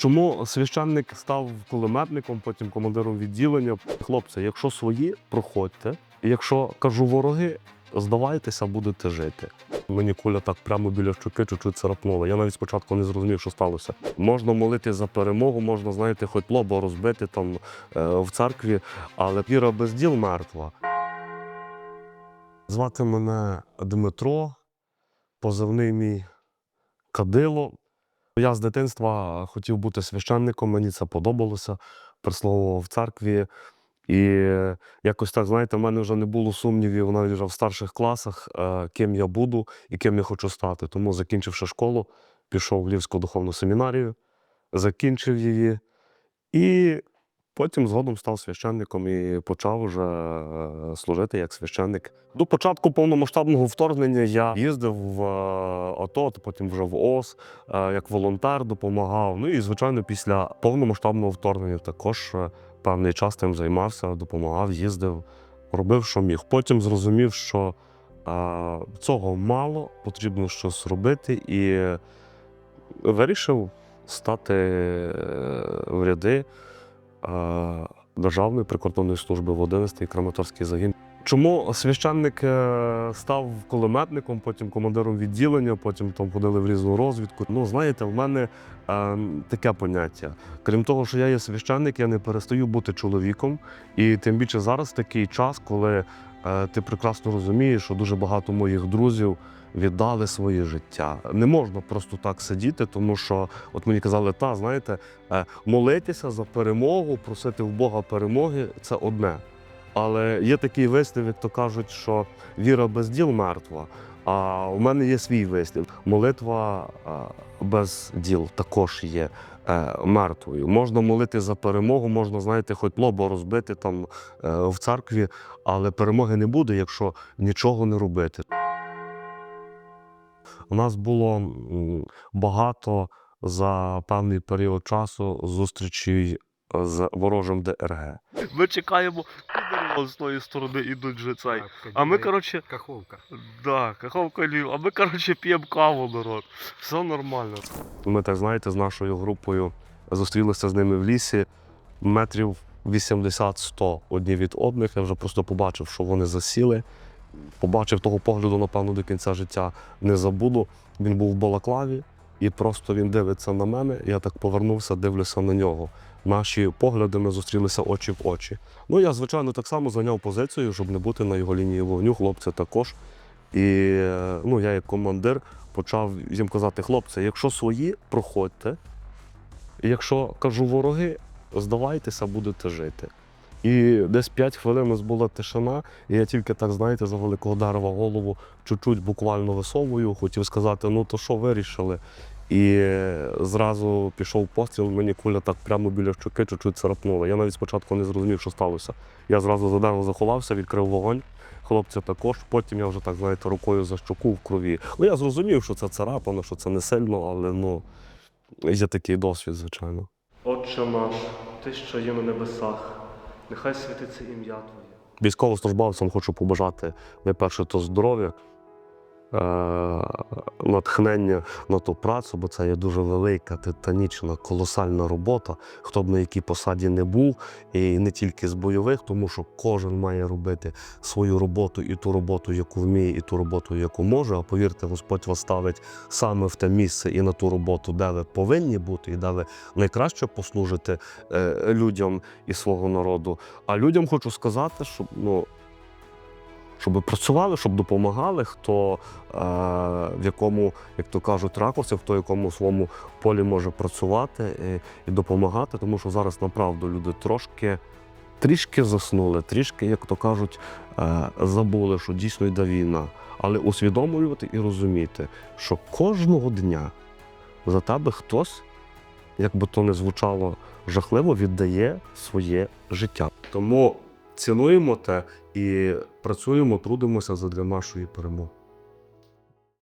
Чому священник став кулеметником, потім командиром відділення? Хлопці, якщо свої, проходьте. Якщо кажу вороги, здавайтеся, будете жити. Мені куля так прямо біля щоки чуть-чуть царапнула. Я навіть спочатку не зрозумів, що сталося. Можна молити за перемогу, можна, знаєте, хоч лобо розбити там е, в церкві, але віра без діл мертва. Звати мене Дмитро, позивний мій Кадило. Я з дитинства хотів бути священником, мені це подобалося, присловував в церкві. І якось так, знаєте, в мене вже не було сумнівів навіть вже в старших класах, е, ким я буду і ким я хочу стати. Тому, закінчивши школу, пішов в Львівську духовну семінарію, закінчив її і потім згодом став священником і почав вже е, служити як священник. До початку повномасштабного вторгнення я їздив в е, АТО, потім вже в ОС, е, як волонтер допомагав. Ну і, звичайно, після повномасштабного вторгнення також певний час тим займався, допомагав, їздив, робив, що міг. Потім зрозумів, що цього мало, потрібно щось робити, і вирішив стати в ряди Державної прикордонної служби в 11-й Краматорський загін. Чому священник е, став кулеметником, потім командиром відділення, потім там ходили в різну розвідку. Ну, знаєте, в мене е, таке поняття. Крім того, що я є священник, я не перестаю бути чоловіком. І тим більше зараз такий час, коли е, ти прекрасно розумієш, що дуже багато моїх друзів віддали своє життя. Не можна просто так сидіти, тому що, от мені казали, та знаєте, е, молитися за перемогу, просити в Бога перемоги це одне. Але є такий вислів, то кажуть, що віра без діл мертва. А у мене є свій вислів. Молитва е, без діл також є е, мертвою. Можна молити за перемогу, можна, знаєте, хоч лобо розбити там е, в церкві, але перемоги не буде, якщо нічого не робити. У нас було багато за певний період часу зустрічей з ворожим ДРГ. Ми чекаємо, куди з тої сторони ідуть вже цей. А ми, коротше, Каховка. да, каховка лів, а ми, коротше, п'ємо каву, народ. Все нормально. Ми так, знаєте, з нашою групою зустрілися з ними в лісі метрів 80-100 одні від одних. Я вже просто побачив, що вони засіли. Побачив того погляду, напевно, до кінця життя не забуду. Він був в балаклаві, і просто він дивиться на мене. Я так повернувся, дивлюся на нього. Наші погляди ми зустрілися очі в очі. Ну, я, звичайно, так само зайняв позицію, щоб не бути на його лінії вогню. Хлопці також. І е, ну, я, як командир, почав їм казати: хлопці, якщо свої, проходьте. Якщо кажу вороги, здавайтеся, будете жити. І десь 5 хвилин у нас була тишина, і я тільки так, знаєте, за великого дерева голову чуть-чуть буквально висовую, хотів сказати, ну то що вирішили. І зразу пішов постріл, мені куля так прямо біля щоки чуть-чуть царапнула. Я навіть спочатку не зрозумів, що сталося. Я зразу за дерево заховався, відкрив вогонь. Хлопці також. Потім я вже так, знаєте, рукою за щоку в крові. Ну я зрозумів, що це царапано, що це не сильно, але ну є такий досвід, звичайно. Отче наш, ти що є на небесах, нехай святиться ім'я Твоє. Військовослужбовцям хочу побажати найперше то здоров'я, натхнення на ту працю, бо це є дуже велика, титанічна, колосальна робота. Хто б на якій посаді не був, і не тільки з бойових, тому що кожен має робити свою роботу і ту роботу, яку вміє, і ту роботу, яку може. А повірте, Господь вас ставить саме в те місце і на ту роботу, де ви повинні бути, і де ви найкраще послужите е, людям і свого народу. А людям хочу сказати, щоб ну. Щоб працювали, щоб допомагали, хто е, в якому, як то кажуть, ракурсі, хто якому своєму полі може працювати і, і допомагати, тому що зараз направду люди трошки трішки заснули, трішки, як то кажуть, е, забули, що дійсно йде війна. Але усвідомлювати і розуміти, що кожного дня за тебе хтось, як би то не звучало жахливо, віддає своє життя. Тому цінуємо те і працюємо, трудимося задля нашої перемоги.